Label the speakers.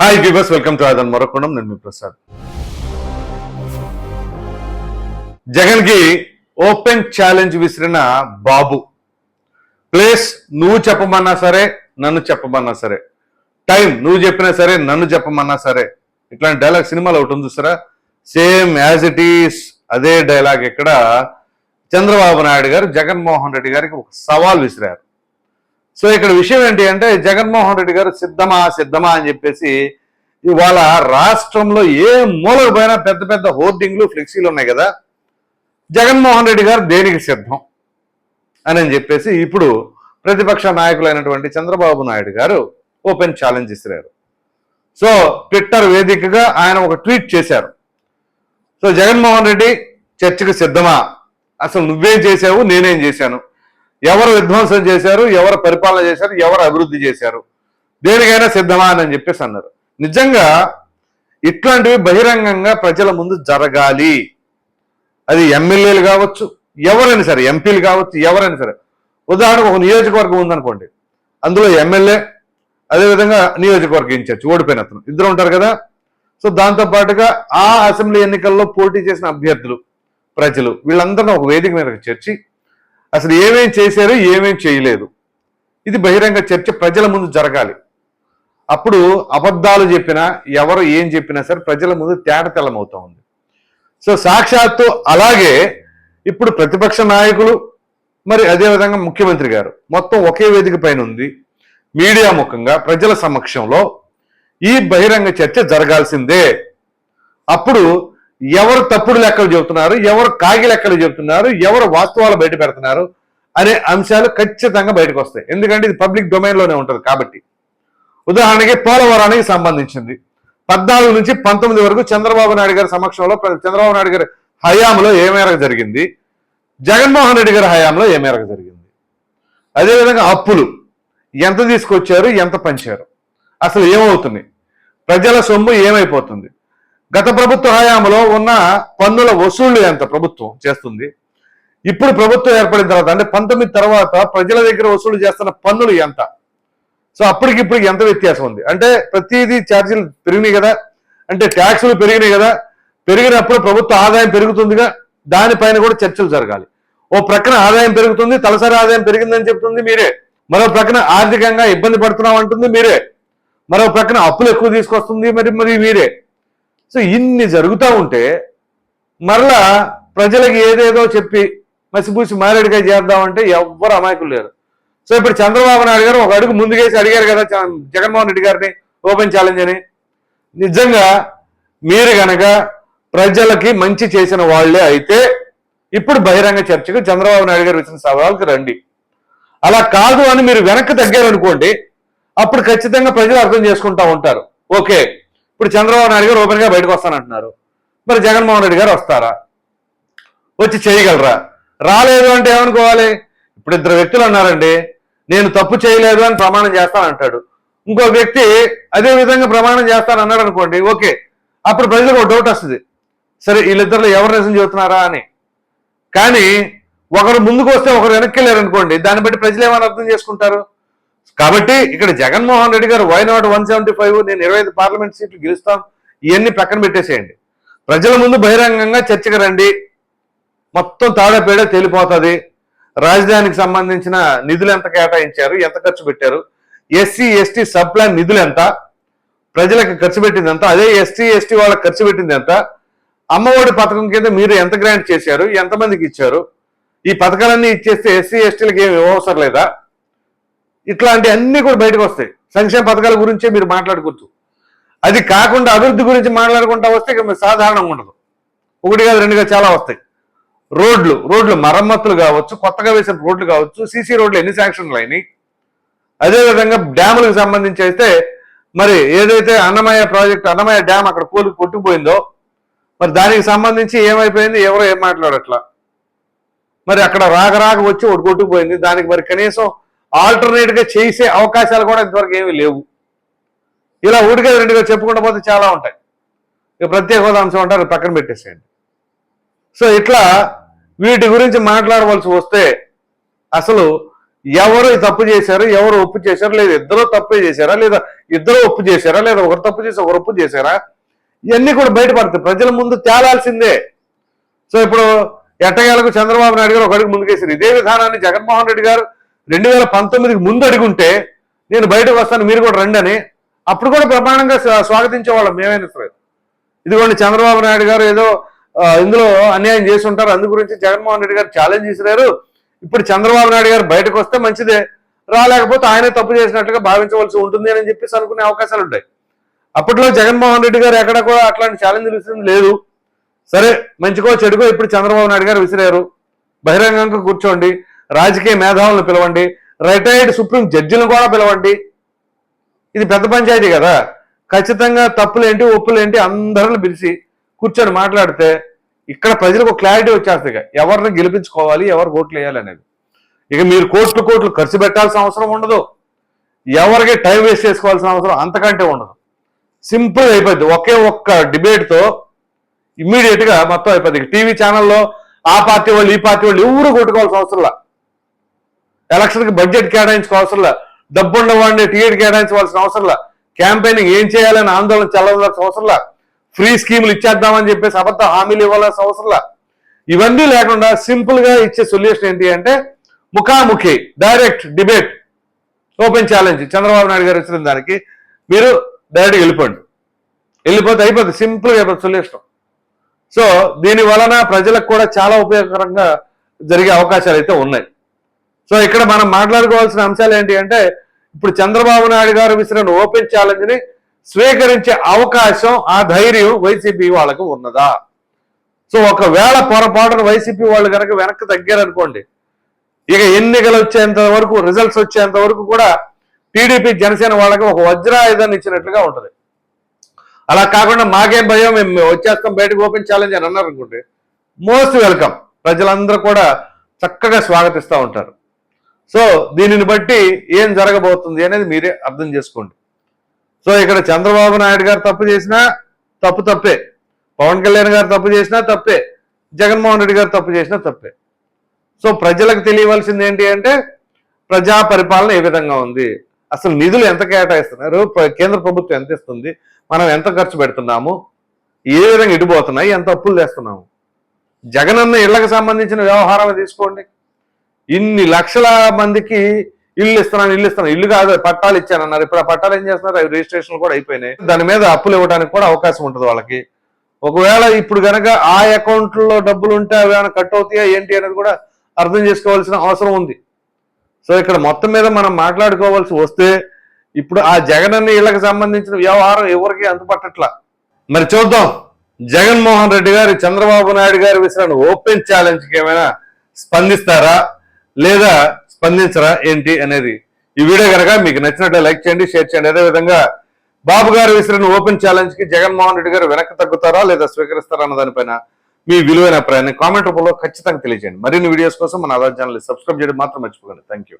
Speaker 1: Hi viewers welcome to ఆదన్ మరొకొండం నేను మీ ప్రసాద్ జగన్కి ఓపెన్ ఛాలెంజ్ విసిరిన బాబు ప్లేస్ నువ్వు చెప్పమన్నా సరే నన్ను చెప్పమన్నా సరే టైం నువ్వు చెప్పినా సరే నన్ను చెప్పమన్నా సరే ఇట్లాంటి డైలాగ్ సినిమాలో ఒకటి ఉంది సరే సేమ్ యాజ్ ఇట్ ఈస్ అదే డైలాగ్ ఇక్కడ చంద్రబాబు నాయుడు గారు జగన్మోహన్ రెడ్డి గారికి ఒక సవాల్ విసిరారు సో ఇక్కడ విషయం ఏంటి అంటే జగన్మోహన్ రెడ్డి గారు సిద్ధమా సిద్ధమా అని చెప్పేసి ఇవాళ రాష్ట్రంలో ఏ మూలకు పోయినా పెద్ద పెద్ద హోర్డింగ్లు ఫ్లెక్సీలు ఉన్నాయి కదా. జగన్మోహన్ రెడ్డి గారు దేనికి సిద్ధం అని అని చెప్పేసి ఇప్పుడు ప్రతిపక్ష నాయకులైనటువంటి చంద్రబాబు నాయుడు గారు ఓపెన్ ఛాలెంజ్ ఇస్తున్నారు. సో ట్విట్టర్ వేదికగా ఆయన ఒక ట్వీట్ చేశారు. సో జగన్మోహన్ రెడ్డి చర్చకు సిద్ధమా? అసలు నువ్వేం చేశావు? నేనేం చేశాను? ఎవరు విధ్వంసం చేశారు ఎవరు పరిపాలన చేశారు ఎవరు అభివృద్ధి చేశారు. దేనికైనా సిద్ధమా అని చెప్పేసి అన్నారు. నిజంగా ఇట్లాంటివి బహిరంగంగా ప్రజల ముందు జరగాలి. అది ఎమ్మెల్యేలు కావచ్చు ఎవరైనా సరే ఎంపీలు కావచ్చు ఎవరైనా సరే. ఉదాహరణకు ఒక నియోజకవర్గం ఉందనుకోండి. అందులో ఎమ్మెల్యే అదేవిధంగా నియోజకవర్గం ఇన్ఛార్జ్ ఓడిపోయిన అతను. ఇద్దరు ఉంటారు కదా. సో దాంతో పాటుగా ఆ అసెంబ్లీ ఎన్నికల్లో పోటీ చేసిన అభ్యర్థులు ప్రజలు వీళ్ళందరినీ ఒక వేదిక మీదకి చేర్చి అసలు ఏమేం చేశారు ఏమేం చేయలేదు. ఇది బహిరంగ చర్చ ప్రజల ముందు జరగాలి. అప్పుడు అబద్ధాలు చెప్పినా ఎవరు ఏం చెప్పినా సరే ప్రజల ముందు తేటతెల్లమవుతా ఉంది. సో సాక్షాత్తు అలాగే ఇప్పుడు ప్రతిపక్ష నాయకులు మరి అదేవిధంగా ముఖ్యమంత్రి గారు మొత్తం ఒకే వేదిక పైన ఉంది. మీడియా ముఖంగా ప్రజల సమక్షంలో ఈ బహిరంగ చర్చ జరగాల్సిందే. అప్పుడు ఎవరు తప్పుడు లెక్కలు చెబుతున్నారు ఎవరు కాగి లెక్కలు చెబుతున్నారు ఎవరు వాస్తవాలు బయట పెడుతున్నారు అనే అంశాలు ఖచ్చితంగా బయటకు వస్తాయి. ఎందుకంటే ఇది పబ్లిక్ డొమైన్లోనే ఉంటుంది కాబట్టి. ఉదాహరణకి పోలవరానికి సంబంధించింది. పద్నాలుగు నుంచి పంతొమ్మిది వరకు చంద్రబాబు నాయుడు గారి సమక్షంలో చంద్రబాబు నాయుడు గారి హయాంలో ఏ మేరకు జరిగింది? జగన్మోహన్ రెడ్డి గారి హయాంలో ఏ మేరకు జరిగింది? అదేవిధంగా అప్పులు. ఎంత తీసుకొచ్చారు? ఎంత పంచారు? అసలు ఏమవుతుంది? ప్రజల సొమ్ము ఏమైపోతుంది? గత ప్రభుత్వ హయాంలో ఉన్న పన్నుల వసూళ్ళు ఎంత ప్రభుత్వం చేస్తుంది? ఇప్పుడు ప్రభుత్వం ఏర్పడిన తర్వాత అంటే పంతొమ్మిది తర్వాత ప్రజల దగ్గర వసూలు చేస్తున్న పన్నులు ఎంత? సో అప్పటికి ఇప్పటికి ఎంత వ్యత్యాసం ఉంది? అంటే ప్రతిదీ ఛార్జీలు పెరిగినాయి కదా? అంటే ట్యాక్సులు పెరిగినాయి కదా? పెరిగినప్పుడు ప్రభుత్వ ఆదాయం పెరుగుతుందిగా? దానిపైన కూడా చర్చలు జరగాలి. ఓ ప్రక్కన ఆదాయం పెరుగుతుంది తలసరి ఆదాయం పెరిగిందని చెప్తుంది మీరే. మరో ప్రక్కన ఆర్థికంగా ఇబ్బంది పడుతున్నాం అంటుంది మీరే. మరో ప్రక్కన అప్పులు ఎక్కువ తీసుకొస్తుంది మరి మరి మీరే. సో ఇన్ని జరుగుతూ ఉంటే మరలా ప్రజలకి ఏదేదో చెప్పి మసిపూసి మారేడుగా చేద్దామంటే ఎవ్వరు అమాయకులు లేరు. సో ఇప్పుడు చంద్రబాబు నాయుడు గారు ఒక అడుగు ముందుకేసి అడిగారు కదా చ- జగన్మోహన్ రెడ్డి గారిని ఓపెన్ ఛాలెంజ్ అని. నిజంగా మీరు గనక ప్రజలకి మంచి చేసిన వాళ్ళే అయితే ఇప్పుడు బహిరంగ చర్చకు చంద్రబాబు నాయుడు గారు ఇచ్చిన సవాల్కి రండి. అలా కాదు అని మీరు వెనక్కి తగ్గారనుకోండి అప్పుడు ఖచ్చితంగా ప్రజలు అర్థం చేసుకుంటా ఉంటారు. ఓకే. ఇప్పుడు చంద్రబాబు నాయుడు గారు ఓపెన్గా బయటకు వస్తానంటున్నారు. మరి జగన్మోహన్ రెడ్డి గారు వస్తారా? వచ్చి చేయగలరా? రాలేదు అంటే ఏమనుకోవాలి? ఇప్పుడు ఇద్దరు వ్యక్తులు అన్నారండి నేను తప్పు చేయలేదు అని ప్రమాణం చేస్తానంటాడు. ఇంకో వ్యక్తి అదే విధంగా ప్రమాణం చేస్తాను అన్నాడు అనుకోండి ఓకే. అప్పుడు ప్రజలకు ఒక డౌట్ వస్తుంది. సరే వీళ్ళిద్దరిలో ఎవరు నిజం చెబుతున్నారా అని. కానీ ఒకరు ముందుకు వస్తే ఒకరు వెనక్కి వెళ్ళారు అనుకోండి దాన్ని బట్టి ప్రజలు ఏమైనా అర్థం చేసుకుంటారు? కాబట్టి ఇక్కడ Jaganmohan Reddy garu why not one seventy five నేను ఇరవై ఐదు పార్లమెంట్ సీట్లు గెలుస్తాం ఇవన్నీ పక్కన పెట్టేసేయండి. ప్రజల ముందు బహిరంగంగా చర్చకు రండి. మొత్తం తాడపేడ తేలిపోతుంది. రాజధానికి సంబంధించిన నిధులు ఎంత కేటాయించారు ఎంత ఖర్చు పెట్టారు ఎస్సీ ఎస్టీ సబ్ ప్లాన్ నిధులు ఎంత ప్రజలకు ఖర్చు పెట్టింది ఎంత అదే ఎస్టీ ఎస్టీ వాళ్ళకి ఖర్చు పెట్టింది ఎంత అమ్మఒడి పథకం కింద మీరు ఎంత గ్రాంట్ చేశారు ఎంతమందికి ఇచ్చారు ఈ పథకాలన్నీ ఇచ్చేస్తే ఎస్సీ ఎస్టీలకు ఏమి అవసరం లేదా? ఇట్లాంటి అన్నీ కూడా బయటకు వస్తాయి. సంక్షేమ పథకాల గురించే మీరు మాట్లాడుకోవచ్చు. అది కాకుండా అభివృద్ధి గురించి మాట్లాడుకుంటా వస్తే ఇక మీరు సాధారణంగా ఉండదు. ఒకటి కాదు రెండుగా చాలా వస్తాయి. రోడ్లు రోడ్లు మరమ్మతులు కావచ్చు కొత్తగా వేసిన రోడ్లు కావచ్చు సీసీ రోడ్లు ఎన్ని శాంక్షన్లు అయినాయి? అదేవిధంగా డ్యాములకు సంబంధించి అయితే మరి ఏదైతే అన్నమయ్య ప్రాజెక్ట్ అన్నమయ్య డ్యామ్ అక్కడ కూలి కొట్టుకుపోయిందో మరి దానికి సంబంధించి ఏమైపోయింది ఎవరో ఏం మాట్లాడట్లా? మరి అక్కడ రాక రాక వచ్చి ఒకటి కొట్టుకుపోయింది. దానికి మరి కనీసం ఆల్టర్నేట్గా చేసే అవకాశాలు కూడా ఇంతవరకు ఏమీ లేవు. ఇలా ఊడిగా రెండుగా చెప్పుకుంటూ పోతే చాలా ఉంటాయి. ఇక ప్రత్యేక హోదా అంశం అంటారు అది పక్కన పెట్టేసేయండి. సో ఇట్లా వీటి గురించి మాట్లాడవలసి వస్తే అసలు ఎవరు తప్పు చేశారు ఎవరు ఒప్పు చేశారు లేదా ఇద్దరు తప్పే చేశారా లేదా ఇద్దరు ఒప్పు చేశారా లేదా ఒకరు తప్పు చేసి ఒకరు ఒప్పు చేశారా ఇవన్నీ కూడా బయటపడతాయి. ప్రజల ముందు తేలాల్సిందే. సో ఇప్పుడు ఎట్టగాలకు చంద్రబాబు నాయుడు గారు ఒక అడుగు ముందుకేసారు ఇదే విధానాన్ని జగన్మోహన్ రెడ్డి గారు రెండు వేల పంతొమ్మిదికి ముందు అడుగుంటే నేను బయటకు వస్తాను మీరు కూడా రండి అని అప్పుడు కూడా ప్రమాణంగా స్వా- స్వాగతించేవాళ్ళం మేమైనా సరే. ఇదిగోండి చంద్రబాబు నాయుడు గారు ఏదో ఇందులో అన్యాయం చేసి ఉంటారు. అందు గురించి జగన్మోహన్ రెడ్డి గారు ఛాలెంజ్ చేసినారు. ఇప్పుడు చంద్రబాబు నాయుడు గారు బయటకు వస్తే మంచిదే. రాలేకపోతే ఆయనే తప్పు చేసినట్టుగా భావించవలసి ఉంటుంది అని చెప్పేసి అనుకునే అవకాశాలు ఉంటాయి. అప్పట్లో జగన్మోహన్ రెడ్డి గారు ఎక్కడ కూడా అట్లాంటి ఛాలెంజ్ విసిరింది లేదు. సరే మంచికో చెడుకో ఇప్పుడు చంద్రబాబు నాయుడు గారు విసిరారు. బహిరంగంగా కూర్చోండి. రాజకీయ మేధావులను పిలవండి రిటైర్డ్ సుప్రీం జడ్జిలను కూడా పిలవండి. ఇది పెద్ద పంచాయతీ కదా. ఖచ్చితంగా తప్పులేంటి ఒప్పులేంటి అందరిని పిలిచి కూర్చొని మాట్లాడితే ఇక్కడ ప్రజలకు ఒక క్లారిటీ వచ్చేస్తుంది ఇక. ఎవరిని గెలిపించుకోవాలి ఎవరు ఓట్లు వేయాలి అనేది. ఇక మీరు కోట్లు కోట్లు ఖర్చు పెట్టాల్సిన అవసరం ఉండదు. ఎవరికి టైం వేస్ట్ చేసుకోవాల్సిన అవసరం అంతకంటే ఉండదు. సింపుల్ అయిపోద్ది. ఒకే ఒక్క డిబేట్తో ఇమ్మీడియట్గా మొత్తం అయిపోద్ది. టీవీ ఛానల్లో ఆ పార్టీ వాళ్ళు ఈ పార్టీ వాళ్ళు ఎవరు కొట్టుకోవాల్సిన అవసరం ఎలక్షన్కి ఎలక్షన్కి బడ్జెట్ కేటాయించుకోవాల్సిన లే డబ్బున్న వాడిని టికెట్ కేటాయించవలసిన అవసరం లే. క్యాంపెయినింగ్ ఏం చేయాలని ఆందోళన చల్లవలసిన అవసరం ఫ్రీ స్కీములు ఇచ్చేద్దామని చెప్పేసి అబద్ధ హామీలు ఇవ్వాల్సిన అవసరం ఇవన్నీ లేకుండా సింపుల్గా ఇచ్చే సొల్యూషన్ ఏంటి అంటే ముఖాముఖి direct debate open challenge. Chandrababu Naidu garu ఇచ్చిన దానికి మీరు డైరెక్ట్ వెళ్ళిపోండి. వెళ్ళిపోతే అయిపోతుంది సింపుల్గా అయిపోతుంది సొల్యూషన్. సో దీని వలన ప్రజలకు కూడా చాలా ఉపయోగకరంగా జరిగే అవకాశాలు అయితే ఉన్నాయి. సో ఇక్కడ మనం మాట్లాడుకోవాల్సిన అంశాలు ఏంటి అంటే ఇప్పుడు చంద్రబాబు నాయుడు గారు విసిరిన ఓపెన్ ఛాలెంజ్ని స్వీకరించే అవకాశం ఆ ధైర్యం వైసీపీ వాళ్ళకు ఉన్నదా? సో ఒకవేళ పొరపాటున వైసీపీ వాళ్ళు కనుక వెనక్కి తగ్గారనుకోండి ఇక ఎన్నికలు వచ్చేంత వరకు రిజల్ట్స్ వచ్చేంత వరకు కూడా టీడీపీ జనసేన వాళ్ళకి ఒక వజ్రాయుధాన్ని ఇచ్చినట్లుగా ఉంటది. అలా కాకుండా మాకేం భయం మేము వచ్చేస్తాం బయటకు ఓపెన్ ఛాలెంజ్ అని అన్నారు అనుకుంటే మోస్ట్ వెల్కమ్ ప్రజలందరూ కూడా చక్కగా స్వాగతిస్తూ ఉంటారు. సో దీనిని బట్టి ఏం జరగబోతుంది అనేది మీరే అర్థం చేసుకోండి. సో ఇక్కడ చంద్రబాబు నాయుడు గారు తప్పు చేసినా తప్పు తప్పే. పవన్ కళ్యాణ్ గారు తప్పు చేసినా తప్పే. జగన్మోహన్ రెడ్డి గారు తప్పు చేసినా తప్పే. సో ప్రజలకు తెలియవలసింది ఏంటి అంటే ప్రజా పరిపాలన ఏ విధంగా ఉంది? అసలు నిధులు ఎంత కేటాయిస్తున్నారు? కేంద్ర ప్రభుత్వం ఎంత ఇస్తుంది? మనం ఎంత ఖర్చు పెడుతున్నాము? ఏ విధంగా ఇటుపోతున్నాయి ఎంత అప్పులు తెస్తున్నాము? జగనన్న ఇళ్ళకు సంబంధించిన వ్యవహారం తీసుకోండి. ఇన్ని లక్షల మందికి ఇల్లు ఇస్తున్నాను ఇల్లు ఇస్తున్నాను. ఇల్లు కాదు పట్టాలు ఇచ్చానన్నారు. ఇప్పుడు ఆ పట్టాలు ఏం చేస్తున్నారు? అవి రిజిస్ట్రేషన్ కూడా అయిపోయినాయి. దాని మీద అప్పులు ఇవ్వడానికి కూడా అవకాశం ఉంటుంది వాళ్ళకి. ఒకవేళ ఇప్పుడు కనుక ఆ అకౌంట్లో డబ్బులు ఉంటే అవి ఏమైనా కట్ అవుతాయా ఏంటి అనేది కూడా అర్థం చేసుకోవాల్సిన అవసరం ఉంది. సో ఇక్కడ మొత్తం మీద మనం మాట్లాడుకోవాల్సి వస్తే ఇప్పుడు ఆ జగన్ అన్ని ఇళ్ళకు సంబంధించిన వ్యవహారం ఎవరికి అంతుపట్టట్లా? మరి చూద్దాం. జగన్మోహన్ రెడ్డి గారు చంద్రబాబు నాయుడు గారు విసిరిన ఓపెన్ ఛాలెంజ్కి ఏమైనా స్పందిస్తారా? లేదా స్పందించరా ఏంటి అనేది ఈ వీడియో కనుక మీకు నచ్చినట్లే లైక్ చేయండి షేర్ చేయండి. అదేవిధంగా బాబు గారు విసిరిన ఓపెన్ ఛాలెంజ్కి జగన్మోహన్ రెడ్డి గారు వెనక్కి తగ్గుతారా లేదా స్వీకరిస్తారా అన్న దానిపైన మీ విలువైన అభిప్రాయాన్ని కామెంట్ రూపంలో ఖచ్చితంగా తెలియజేయండి. మరిన్ని వీడియోస్ కోసం మన ఆధార్ ఛానల్ సబ్స్క్రైబ్ చేయడం మాత్రం మర్చిపోకండి. Thank you